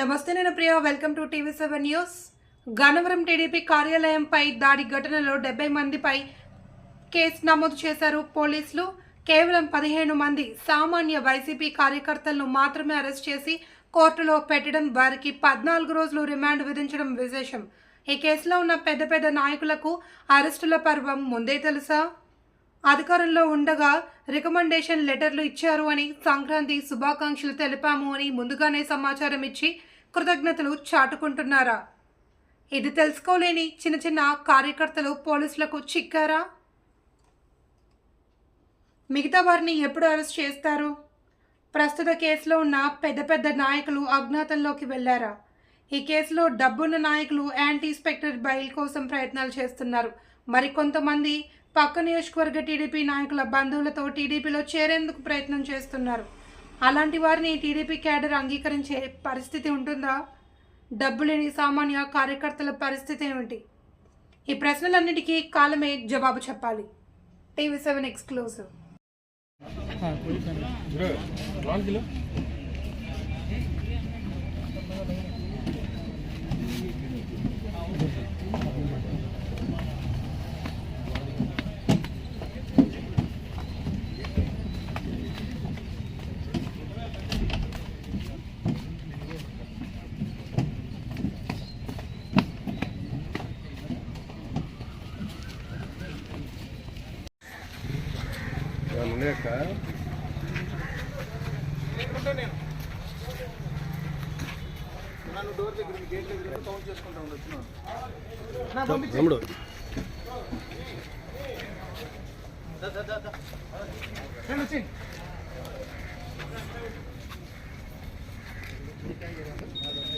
నమస్తే నేను Priya. Welcome to TV seven news Gannavaram TDP కార్యాలయంపై దాడి ఘటనలో డెబ్బై మందిపై కేసు నమోదు చేశారు పోలీసులు. కేవలం పదిహేను మంది సామాన్య వైసీపీ కార్యకర్తలను మాత్రమే అరెస్ట్ చేసి కోర్టులో పెట్టడం వారికి పద్నాలుగు రోజులు రిమాండ్ విధించడం విశేషం. ఈ కేసులో ఉన్న పెద్ద పెద్ద నాయకులకు అరెస్టుల పర్వం ముందే తెలుసా? అధికారంలో ఉండగా రికమెండేషన్ లెటర్లు ఇచ్చారు అని సంక్రాంతి శుభాకాంక్షలు తెలిపాము అని ముందుగానే సమాచారం ఇచ్చి కృతజ్ఞతలు చాటుకుంటున్నారా? ఇది తెలుసుకోలేని చిన్న చిన్న కార్యకర్తలు పోలీసులకు చిక్కారా? మిగతా వారిని ఎప్పుడు అరెస్ట్ చేస్తారు? ప్రస్తుత కేసులో ఉన్న పెద్ద పెద్ద నాయకులు అజ్ఞాతంలోకి వెళ్ళారా? ఈ కేసులో డబ్బున్న నాయకులు యాంటీస్పెక్టర్ బైల్ కోసం ప్రయత్నాలు చేస్తున్నారు. మరికొంతమంది పక్క నియోజకవర్గ టీడీపీ నాయకుల బంధువులతో టీడీపీలో చేరేందుకు ప్రయత్నం చేస్తున్నారు. అలాంటి వారిని టీడీపీ క్యాడర్ అంగీకరించే పరిస్థితి ఉంటుందా? డబ్బు లేని సామాన్య కార్యకర్తల పరిస్థితి ఏమిటి? ఈ ప్రశ్నలన్నిటికీ కాలమే జవాబు చెప్పాలి. TV seven exclusive. నన్ను డోర్ దగ్గర గేట్ దగ్గర కౌంట్ చేసుకుంటా ఉండొచ్చు తమ్ముడు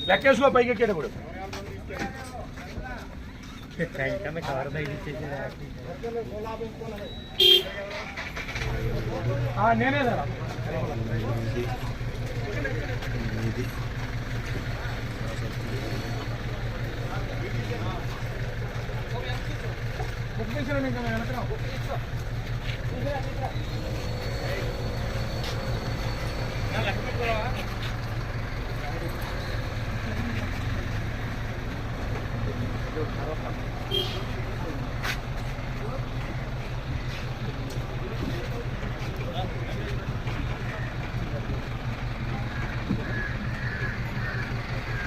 లెక్కేసుకో పైకి ఎక్కేటప్పుడు ఆ, నేనే కదా బుక్ చేసిన ఇంకా వెనక